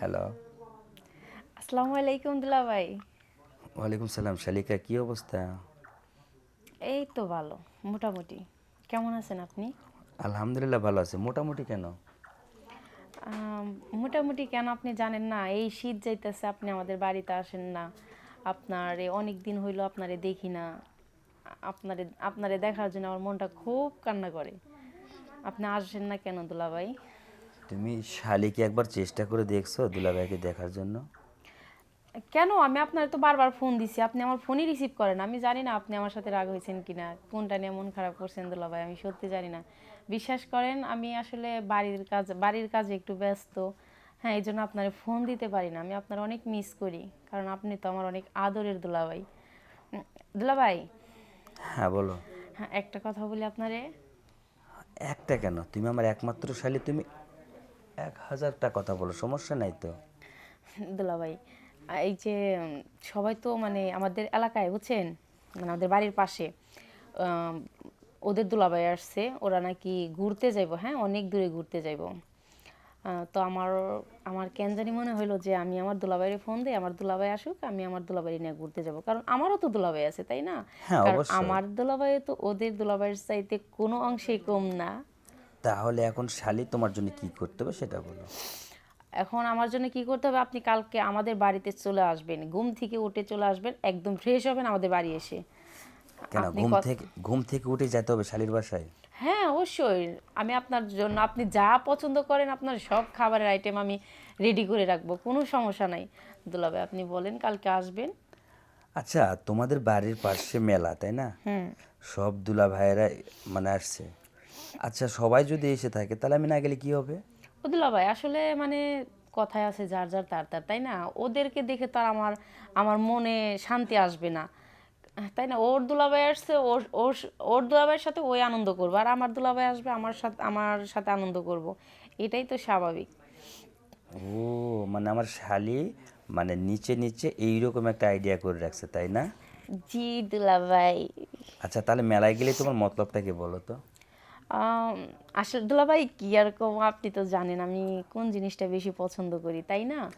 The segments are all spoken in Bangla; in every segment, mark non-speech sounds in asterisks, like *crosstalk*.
হ্যালো আসসালামু আলাইকুম দুলা ভাই। ওয়ালাইকুম সালাম শালিকা কি অবস্থা? এই তো ভালো মোটামুটি। কেমন আছেন আপনি? আলহামদুলিল্লাহ ভালো আছে। মোটামুটি কেন? মোটামুটি কেন আপনি জানেন না এই শীত যাইতেছে আপনি আমাদের বাড়িতে আসেন না। আপনার অনেক দিন হইল আপনারে দেখি না। আপনারে আপনারে দেখার জন্য আমার মনটা খুব কান্না করে। আপনি আসেন না কেন দুলা ভাই? তুমি শালিকে একবার চেষ্টা করে দেখছ দুলাভাইকে দেখার জন্য? কেন? আমি আপনার তো বারবার ফোন দিছি। আপনি আমার ফোনই রিসিভ করেন। আমি জানি না আপনি আমার সাথে রাগ হয়েছেন কিনা। কোনটা নিয়ে মন খারাপ করছেন দুলা ভাই আমি সত্যি জানি না। বিশ্বাস করেন আমি আসলে বাড়ির কাজ বাড়ির কাজে একটু ব্যস্ত। হ্যাঁ এই জন্য আপনার ফোন দিতে পারি না। আমি আপনার অনেক মিস করি। কারণ আপনি তো আমার অনেক আদরের দুলাভাই। দুলাভাই? হ্যাঁ বলো। হ্যাঁ একটা কথা বলি আপনারে। একটা কেন? তুমি আমার একমাত্র শালি। তুমি এক হাজারটা কথা বলো সমস্যা নাই তো? দুলাভাই এই যে সবাই তো মানে আমাদের এলাকায় বুঝছেন? মানে আমাদের বাড়ির পাশে ওদের দুলাভাই আসছে ওরা নাকি ঘুরতে যাইব হ্যাঁ? অনেক দূরে ঘুরতে যাইব। তো আমার আমার কেন জানি মনে হলো যে আমি আমার দুলাভাইয়ের ফোন দিই আমার দুলাভাই আসুক আমি আমার দুলাভাই নিয়ে ঘুরতে যাব। কারণ আমারও তো দুলাভাই আছে তাই না? হ্যাঁ। আমার দুলাভাই তো ওদের দুলাভাইয়ের চাইতে কোনো অংশেই কম না। তাহলে এখন শালি তোমার জন্য কি করতে হবে সেটা বলো। এখন আমার জন্য কি করতে হবে? আপনি কালকে আমাদের বাড়িতে চলে আসবেন। ঘুম থেকে উঠে চলে আসবেন। একদম ফ্রেশ হবেন আমাদের বাড়ি এসে। কেন? ঘুম থেকে ঘুম থেকে উঠে যেতে হবে শালির বাসায়? হ্যাঁ অবশ্যই। আমি আপনার জন্য আপনি যা পছন্দ করেন আপনার সব খাবারের আইটেম আমি রেডি করে রাখব। কোনো সমস্যা নাই। দুলাভাই আপনি বলেন কালকে আসবেন। আচ্ছা তোমাদের বাড়ির পাশে মেলা তাই না? হুম। সব দুলা ভাইয়েরা মানে আসছে। আচ্ছা সবাই যদি এসে থাকে তাহলে আমি না গেলে কি হবে? ও দুলাভাই আসলে মানে কথায় আছে যার যার তার তার তাই না? ওদেরকে দেখে তো আর আমার আমার মনে শান্তি আসবে না। তাই না? ওর দুলাভাই আসছে ওর ওর ওর দুলাভাইয়ের সাথে ওই আনন্দ করব আর আমার দুলাভাই আসবে আমার সাথে আমার সাথে আনন্দ করব। এটাই তো স্বাভাবিক। ও মানে আমার শালি মানে নিচে নিচে এইরকম একটা আইডিয়া করে রাখছে তাই না? জি দুলাভাই আচ্ছা তাহলে মেলায় গেলে তোমার মতলবটা কি বলো তো? আসলে দুলাভাই কি আর কম? আপনি তো জানেন আমি কোন জিনিসটা বেশি পছন্দ করি তাই না?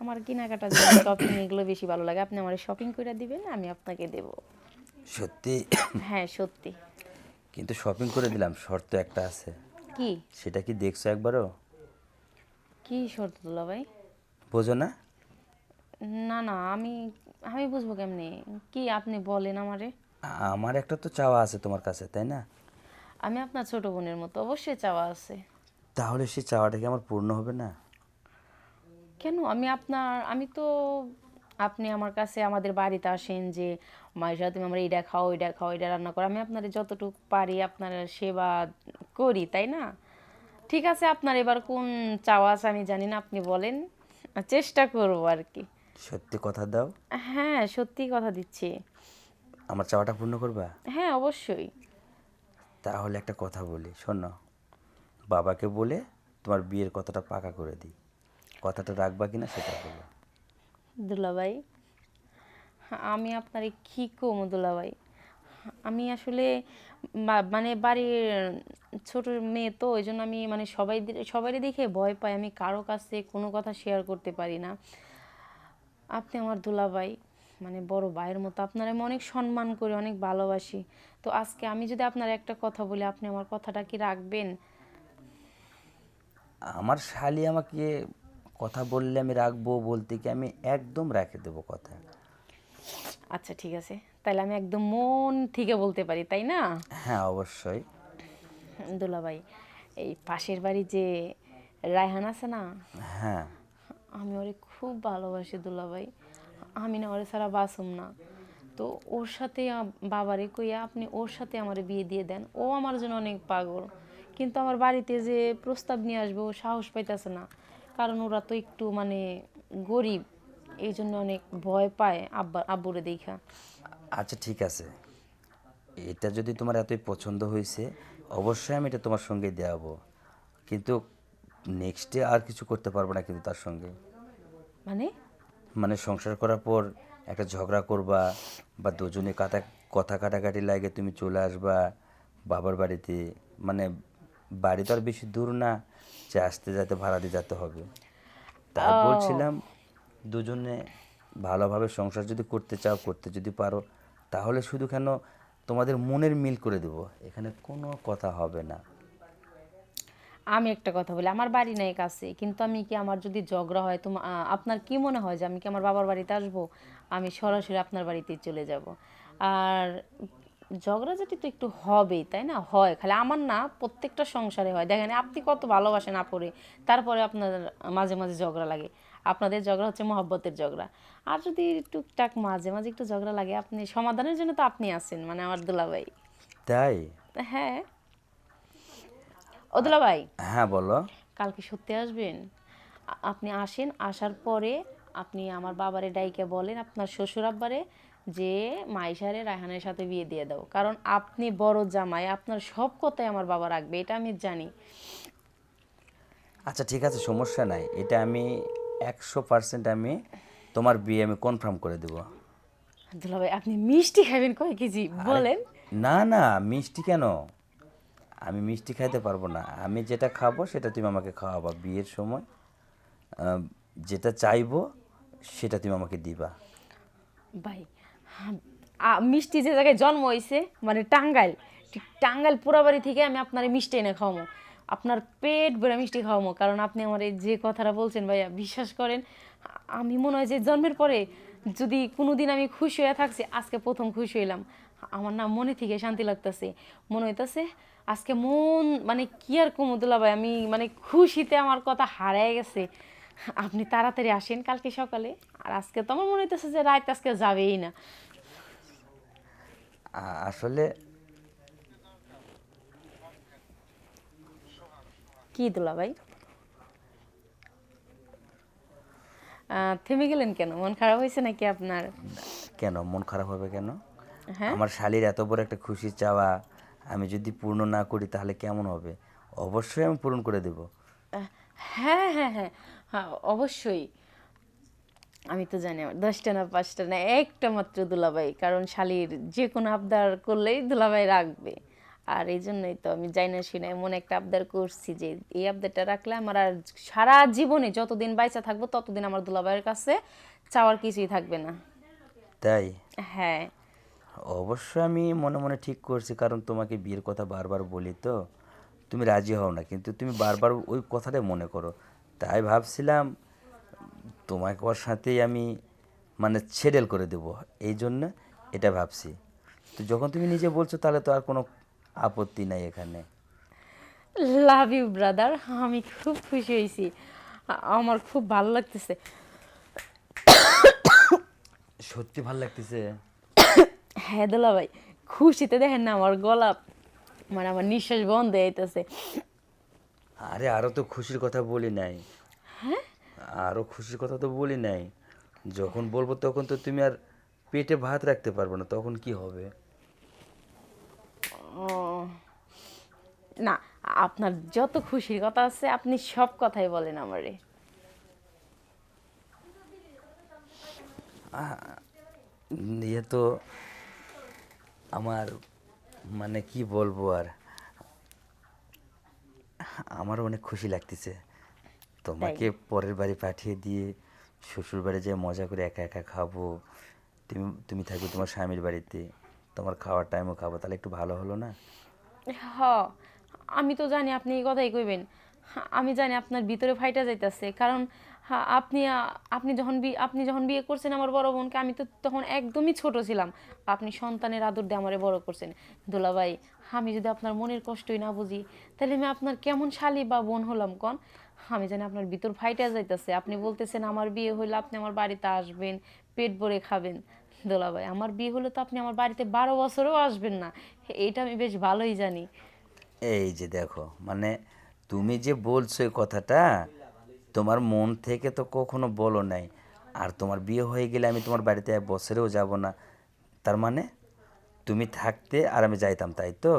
আমার কেনাকাটা শপিং *coughs* এগুলো বেশি ভালো লাগে। আপনি আমার শপিং করে দিবেন আমি আপনাকে দেব। সত্যি? হ্যাঁ সত্যি। কিন্তু শপিং করে দিলাম শর্ত একটা আছে। কি? সেটা কি দেখছ একবারও? কি শর্ত দুলাভাই? বোঝো না। না না আমি আমি বুঝব কেমনে? কি আপনি বলেন আমারে? আমার একটা তো চাওয়া আছে তোমার কাছে তাই না? আমি আপনার ছোট বোনের মতো অবশ্যই চাওয়া আছে। তাহলে সেই চাওয়াটা কি আমার পূর্ণ হবে না? কেন? আমি আপনার আমি তো আপনি আমার কাছে আমাদের বাড়িতে আসেন যে মায়ের তুমি আমরা এইটা খাও এটা খাও এটা রান্না করো। আমি আপনার যতটুকু পারি আপনার সেবা করি তাই না? ঠিক আছে আপনার এবার কোন চাওয়া আছে আমি জানি না আপনি বলেন। চেষ্টা করব আর কি। সত্যি কথা দাও। হ্যাঁ সত্যি কথা দিচ্ছি। আমার চাওয়াটা পূর্ণ করবা? হ্যাঁ অবশ্যই। তাহলে একটা কথা বলি, শোনো। বাবাকে বলে তোমার বিয়ের কথাটা পাকা করে দিই। কথাটা রাখবা কিনা সেটা বলো। দুলাভাই, আমি আপনারে কি কম দুলাভাই? আমি আসলে মানে বাড়ির ছোট মেয়ে তো ওই জন্য আমি মানে সবাই সবাই দেখে ভয় পাই। আমি কারও কাছে কোনো কথা শেয়ার করতে পারি না। আপনি আমার দুলাভাই মানে বড় ভাইয়ের মতো। আপনার আমি অনেক সম্মান করি অনেক ভালোবাসি। তো আজকে আমি যদি আপনার একটা কথা বলি আপনি আমার কথাটা কি রাখবেন? আমার শালি আমাকে কথা বললে আমি রাখব বলতে কি আমি একদম রেখে দেবো কথা। আচ্ছা ঠিক আছে। তাহলে আমি একদম মন থেকে বলতে পারি তাই না? হ্যাঁ অবশ্যই। দুলাভাই এই পাশের বাড়ি যে রায়হান আছে না? হ্যাঁ। আমি ওরে খুব ভালোবাসি দুলাভাই আমি না ওরে ছাড়া বাসুম না। তো ওর সাথে বাবারে কইয়া আপনি ওর সাথে আমার বিয়ে দিয়ে দেন। ও আমার জন্য অনেক পাগল। কিন্তু আমার বাড়িতে যে প্রস্তাব নিয়ে আসবে ও সাহস পাইতেছে না। কারণ ওরা তো একটু মানে গরিব। এই জন্য অনেক ভয় পায় আব্বা আব্বুরে দেখা। আচ্ছা ঠিক আছে। এটা যদি তোমার এতই পছন্দ হয়েছে অবশ্যই আমি এটা তোমার সঙ্গে দেওয়াবো কিন্তু নেক্সটে আর কিছু করতে পারব না কিন্তু তার সঙ্গে। মানে? মানে সংসার করার পর একটা ঝগড়া করবা বা দুজনে কথা কথা কাটাকাটি লাগে তুমি চলে আসবা বাবার বাড়িতে মানে বাড়ি তো আর বেশি দূর না যে আসতে যেতে ভাড়া দিয়ে যেতে হবে। তা বলছিলাম দুজনে ভালোভাবে সংসার যদি করতে চাও করতে যদি পারো তাহলে শুধু কেন তোমাদের মনের মিল করে দেবো এখানে কোনো কথা হবে না। আমি একটা কথা বলি আমার বাড়ি নাই কাছে কিন্তু আমি কি আমার যদি ঝগড়া হয় তো আপনার কি মনে হয় যে আমি কি আমার বাবার বাড়িতে আসব? আমি সরাসরি আপনার বাড়িতেই চলে যাব। আর ঝগড়া ঝগড়াঝাটি তো একটু হবেই তাই না? হয় খালি আমার না প্রত্যেকটা সংসারে হয়। দেখেন আপনি কত ভালোবাসেন আপরে তারপরে আপনার মাঝে মাঝে ঝগড়া লাগে। আপনাদের ঝগড়া হচ্ছে মহব্বতের ঝগড়া। আর যদি টুকটাক মাঝে মাঝে একটু ঝগড়া লাগে আপনি সমাধানের জন্য তো আপনি আছেন মানে আমার দুলাভাই। তাই? হ্যাঁ। ও দুলাভাই হ্যাঁ বলো। কালকে সত্যি আসবেন? আপনি আসেন আসার পরে আপনি আমার বাবারে ডাইকে বলেন আপনার শ্বশুর আব্বারে যে মাইশারে রায়হানের সাথে বিয়ে দিয়ে দাও। কারণ আপনি বড় জামাই আপনার সব কথাই আমার বাবা রাখবে এটা আমি জানি। আচ্ছা ঠিক আছে সমস্যা নাই। এটা আমি একশো পার্সেন্ট আমি তোমার বিয়ে আমি কনফার্ম করে দেবো। দুলাভাই আপনি মিষ্টি খাবেন কয় কেজি? বলেন। না না মিষ্টি কেন? আমি মিষ্টি খাইতে পারব না। আমি যেটা খাব সেটা তুমি আমাকে খাওয়াবা বিয়ের সময়। যেটা চাইব সেটা তুমি আমাকে দিবা। ভাই মিষ্টি যে জায়গায় জন্ম হয়েছে মানে টাঙ্গাইল, ঠিক টাঙ্গাইল পুরাবাড়ি থেকে আমি আপনার মিষ্টি এনে খাওয়াবো আপনার পেট ভরে মিষ্টি খাওয়াবো কারণ আপনি আমার এই যে কথাটা বলছেন ভাইয়া, বিশ্বাস করেন, আমি মনে হয় যে জন্মের পরে যদি কোনো দিন আমি খুশি হয়ে থাকছি, আজকে প্রথম খুশি হইলাম। আমার না মনে থেকে শান্তি লাগতেছে। মনে হইতাছে আজকে মন মানে কি আর কুমুদুল্লা ভাই? আমি মানে খুশিতে আমার কথা হারায় গেছে। আপনি তাড়াতাড়ি আসেন কালকে সকালে। আর আজকে তো আমার মনে হইতেছে যে রাত আজকে যাবেই না। আসলে কি দুলা ভাই? থেমে গেলেন কেন? মন খারাপ হয়েছে নাকি আপনার? কেন? মন খারাপ হবে কেন? হ্যাঁ? আমার শালির এত বড় একটা খুশি চাওয়া আমি যদি পূর্ণ না করি তাহলে কেমন হবে? অবশ্যই আমি পূরণ করে দেব। হ্যাঁ হ্যাঁ হ্যাঁ। হ্যাঁ অবশ্যই। আমি তো জানি আমার দশটা না পাঁচটা না একটা মাত্র দুলাভাই কারণ শালির যে কোনো আবদার করলেই দুলাভাই রাখবে। আর এই জন্যই তো আমি যাই না শুনে এমন একটা আবদার করছি যে এই আবদারটা রাখলে আমার আর সারা জীবনে যতদিন বাইচা থাকব ততদিন আমার দুলাভাইয়ের কাছে চাওয়ার কিছুই থাকবে না। তাই? হ্যাঁ। অবশ্যই আমি মনে মনে ঠিক করছি কারণ তোমাকে বিয়ের কথা বারবার বলি তো। তুমি রাজি হও না কিন্তু তুমি বারবার ওই কথাটাই মনে করো। তাই ভাবছিলাম তোমাকে ওর সাথেই আমি মানে ছেডেল করে দেব এই জন্য এটা ভাবছি। তো যখন তুমি নিজে বলছো তাহলে তো আর কোনো আপত্তি নাই এখানে। লাভ ইউ ব্রাদার আমি খুব খুশি হয়েছি। আমার খুব ভালো লাগতেছে। সত্যি ভালো লাগতেছে? হ্যাঁ দোলা ভাই খুশিতে দেখেন না আমার গলা মানে আমার নিঃশ্বাস বন্ধ যাইতেছে। আরে আরও তো খুশির কথা বলি নাই। হ্যাঁ? আরও খুশির কথা তো বলি নাই। যখন বলব তখন তো তুমি আর পেটে ভাত রাখতে পারবে না তখন কি হবে? না আপনার যত খুশির কথা আছে আপনি সব কথাই বলেন আমারে। ইয়ে তো আমার মানে কি বলব আর? আমার অনেক খুশি লাগতেছে। তোমাকে পরের বাড়ি পাঠিয়ে দিয়ে শ্বশুর বাড়ি যেয়ে মজা করে একা একা খাব। তুমি তুমি থাকবে তোমার স্বামীর বাড়িতে। তোমার খাওয়ার টাইমও খাব। তাহলে একটু ভালো হলো না? হ আমি তো জানি আপনি এই কথাই কইবেন। আমি জানি আপনার ভিতরে ফাইটা যাইতেছে। কারণ হা, আপনি আপনি যখন বি- আপনি যখন বিয়ে করছেন আমার বড় বোনকে আমি তো তখন একদমই ছোট ছিলাম। আপনি সন্তানের আদর দিয়ে আমারে বড় করছেন। দোলাভাই আমি যদি আপনার মনের কষ্টই না বুঝি তাহলে আমি আপনার কেমন শালি বা বোন হলাম কন? আমি জানি আপনার ভিতর ফাইটা যাইতেছে। আপনি বলতেছেন আমার বিয়ে হইলে আপনি আমার বাড়িতে আসবেন পেট ভরে খাবেন। দোলাভাই আমার বিয়ে হলে তো আপনি আমার বাড়িতে বারো বছরেও আসবেন না। এইটা আমি বেশ ভালোই জানি। এই যে দেখো মানে তুমি যে বলছো এই কথাটা তোমার মন থেকে তো কখনো বলো নাই। আর তোমার বিয়ে হয়ে গেলে আমি তোমার বাড়িতে এক বছরেও যাব না। তার মানে তুমি থাকতে আর আমি যাইতাম, তাই তো?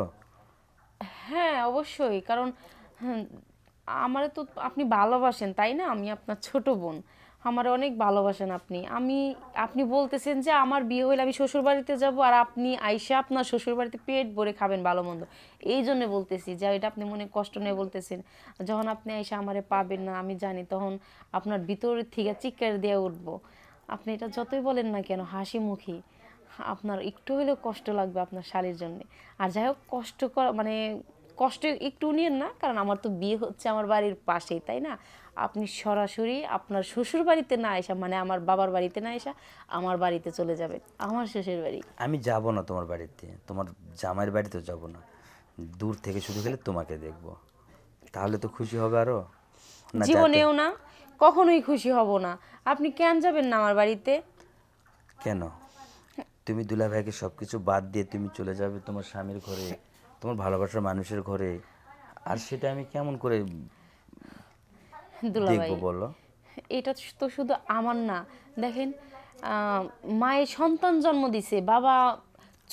হ্যাঁ অবশ্যই। কারণ আমার তো আপনি ভালোবাসেন, তাই না? আমি আপনার ছোট বোন। আমার অনেক ভালোবাসেন আপনি। আমি, আপনি বলতেছেন যে আমার বিয়ে হইলে আমি শ্বশুর বাড়িতে যাব আর আপনি আইসা আপনার শ্বশুর বাড়িতে পেট ভরে খাবেন ভালো মন্দ। এই জন্য বলতেছি যে এটা আপনি মনে কষ্ট নিয়ে বলতেছেন। যখন আপনি আইসা আমারে পাবেন না, আমি জানি তখন আপনার ভিতরের থেকে চিৎকার দিয়ে উঠবো। আপনি এটা যতই বলেন না কেন, হাসি মুখী আপনার একটু হলেও কষ্ট লাগবে আপনার শালির জন্য। আর যাই হোক, কষ্ট মানে কষ্ট একটু নিয়েন না, কারণ আমার তো বিয়ে হচ্ছে আমার বাড়ির পাশেই, তাই না? আপনি সরাসরি আপনার শ্বশুর বাড়িতে না এসা মানে আমার বাবার বাড়িতে না এসা আমার বাড়িতে চলে যাবেন আমার শ্বশুর বাড়ি। আমি যাব না তোমার বাড়িতে তোমার জামাইয়ের বাড়িতেও যাব না। দূর থেকে শুধু গেলে তোমাকে দেখব। তাহলে তো খুশি হবে আরও। জীবনেও না কখনোই খুশি হব না। আপনি কেন যাবেন না আমার বাড়িতে? কেন? তুমি দুলা ভাইকে সব কিছু বাদ দিয়ে তুমি চলে যাবে তোমার স্বামীর ঘরে তোমার ভালোবাসার মানুষের ঘরে। আর সেটা আমি কেমন করে দুলাভাই। দেখব বলো। এটা তো শুধু আমার না। দেখেন মায়ের সন্তান জন্ম দিছে বাবা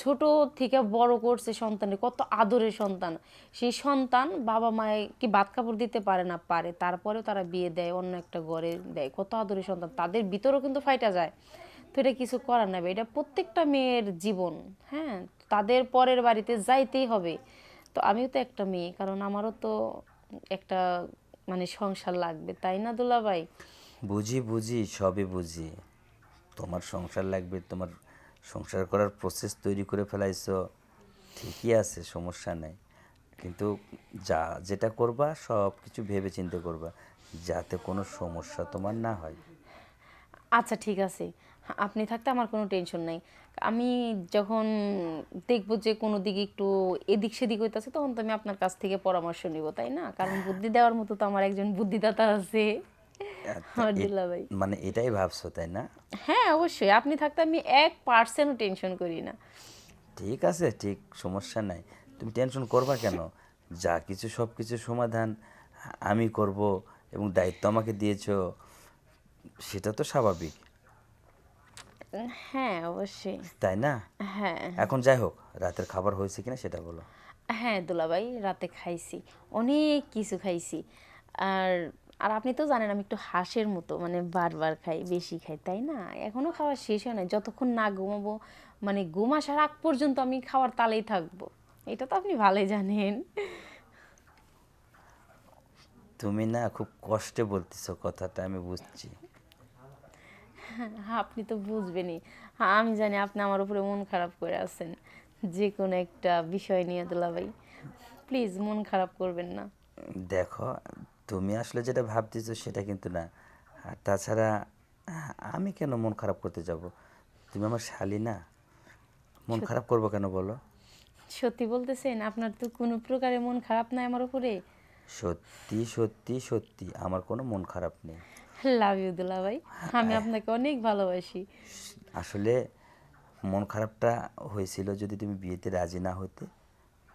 ছোট থেকে বড় করছে সন্তানের কত আদরের সন্তান। সেই সন্তান বাবা মায়ে কি ভাত কাপড় দিতে পারে না? পারে। তারপরেও তারা বিয়ে দেয় অন্য একটা ঘরে দেয়। কত আদরের সন্তান। তাদের ভিতরেও কিন্তু ফাইটা যায়। তো এটা কিছু করার নেবে এটা প্রত্যেকটা মেয়ের জীবন হ্যাঁ? তাদের পরের বাড়িতে যাইতেই হবে। তো আমিও তো একটা মেয়ে কারণ আমারও তো একটা মানে সংসার লাগবে তাই না দুলাভাই? বুঝি বুঝি সবই বুঝি। তোমার সংসার লাগবে তোমার সংসার করার প্রসেস তৈরি করে ফেলাইছো ঠিকই আছে সমস্যা নেই। কিন্তু যা যেটা করবা সব কিছু ভেবে চিন্তে করবা যাতে কোনো সমস্যা তোমার না হয়। আচ্ছা ঠিক আছে। আপনি থাকতে আমার কোনো টেনশন নাই। আমি যখন দেখব যে কোনো দিকে একটু এদিক সেদিক হইতেছে তখন তো আমি আপনার কাছ থেকে পরামর্শ নিব তাই না? কারণ বুদ্ধি দেওয়ার মতো তো আমার একজন বুদ্ধিদাতা আছে। আমার মানে এটাই ভাবছ তাই না? হ্যাঁ অবশ্যই। আপনি থাকতে আমি এক পার্সেন্টও টেনশন করি না। ঠিক আছে ঠিক সমস্যা নাই। তুমি টেনশন করবা কেন? যা কিছু সব কিছু সমাধান আমি করব এবং দায়িত্ব আমাকে দিয়েছ সেটা তো স্বাভাবিক। হ্যাঁ অবশ্যই। তাই না? হ্যাঁ। এখন যাই হোক রাতের খাবার হয়েছে কিনা সেটা বলো। হ্যাঁ দুলাভাই রাতে খাইছি। অনেক কিছু খাইছি। আর আর আপনি তো জানেন আমি একটু হাঁসের মতো মানে বারবার খাই বেশি খাই তাই না? এখনও খাওয়া শেষ হয় না যতক্ষণ না ঘুমাবো মানে ঘুম আসার আগ পর্যন্ত আমি খাওয়ার তালেই থাকব। এটা তো আপনি ভালোই জানেন। তুমি না খুব কষ্টে বলতেছো কথাটা আমি বুঝছি। আপনি তো বুঝবেনই। হ্যাঁ আমি জানি আপনি আমার উপরে মন খারাপ করে আছেন। যে কোনো একটা বিষয় নিয়ে দুলাভাই প্লিজ মন খারাপ করবেন না। দেখো তুমি আসলে যেটা ভাবতেছো সেটা কিন্তু না। আর তাছাড়া আমি কেন মন খারাপ করতে যাব? তুমি আমার শালি না। মন খারাপ করব কেন বলো? সত্যি বলতেছেন আপনার তো কোনো প্রকারে মন খারাপ নাই আমার উপরে? সত্যি সত্যি সত্যি আমার কোনো মন খারাপ নেই। লাভ ইউ দুলা ভাই আমি আপনাকে অনেক ভালোবাসি। আসলে মন খারাপটা হয়েছিল যদি তুমি বিয়েতে রাজি না হতে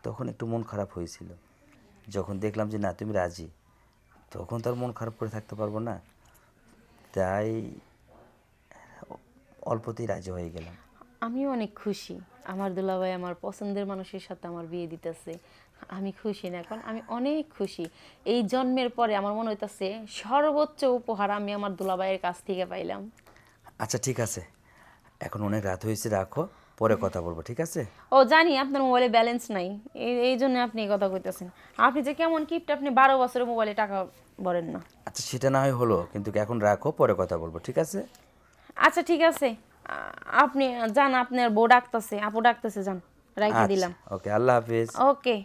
তখন একটু মন খারাপ হয়েছিল। যখন দেখলাম যে না তুমি রাজি। তখন তো আর মন খারাপ করে থাকতে পারব না। তাই অল্পতেই রাজি হয়ে গেলাম। আমিও অনেক খুশি। আমার দুলাভাই আমার পছন্দের মানুষের সাথে আমার বিয়ে দিতেছে। আমি খুশি না এখন আমি অনেক খুশি। এই জন্মের পরে আমার মনে হইতাছে সর্বোচ্চ উপহার আমি আমার দুলাভাইয়ের কাছ থেকে পাইলাম। আচ্ছা ঠিক আছে। এখন অনেক রাত হয়েছে রাখো পরে কথা বলব ঠিক আছে? ও জানি আপনার মোবাইলে ব্যালেন্স নাই। এই জন্য আপনি এই কথা কইতেছেন। আপনি যে কেমন কিপ্ট আপনি বারো বছরের মোবাইলে টাকা ভরেন না। আচ্ছা সেটা না হয় হলো কিন্তু এখন রাখো পরে কথা বলব ঠিক আছে? আচ্ছা ঠিক আছে। আপনি যান আপনার বউ ডাকতেছে আপু ডাকতেছে যান রাখে দিলাম। ওকে আল্লাহ হাফিজ। ওকে।